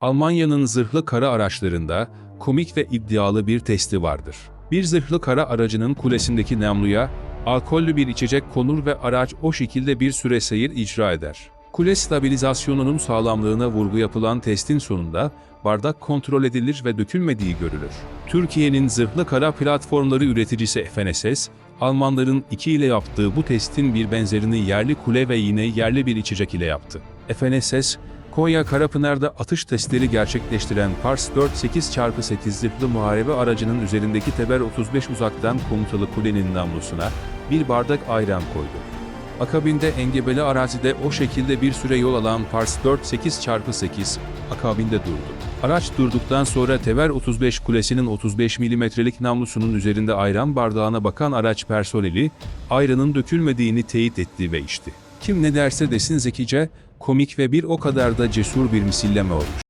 Almanya'nın zırhlı kara araçlarında komik ve iddialı bir testi vardır. Bir zırhlı kara aracının kulesindeki namluya alkollü bir içecek konur ve araç o şekilde bir süre seyir icra eder. Kule stabilizasyonunun sağlamlığına vurgu yapılan testin sonunda bardak kontrol edilir ve dökülmediği görülür. Türkiye'nin zırhlı kara platformları üreticisi FNSS, Almanların 2 ile yaptığı bu testin bir benzerini yerli kule ve yine yerli bir içecek ile yaptı. FNSS, Konya Karapınar'da atış testleri gerçekleştiren Pars 4-8x8 zırhlı muharebe aracının üzerindeki Teber 35 uzaktan komutalı kulenin namlusuna bir bardak ayran koydu. Akabinde engebeli arazide o şekilde bir süre yol alan Pars 4-8x8 akabinde durdu. Araç durduktan sonra Tever 35 kulesinin 35 milimetrelik namlusunun üzerinde ayran bardağına bakan araç personeli, ayranın dökülmediğini teyit etti ve içti. Kim ne derse desin zekice, komik ve bir o kadar da cesur bir misilleme olmuş.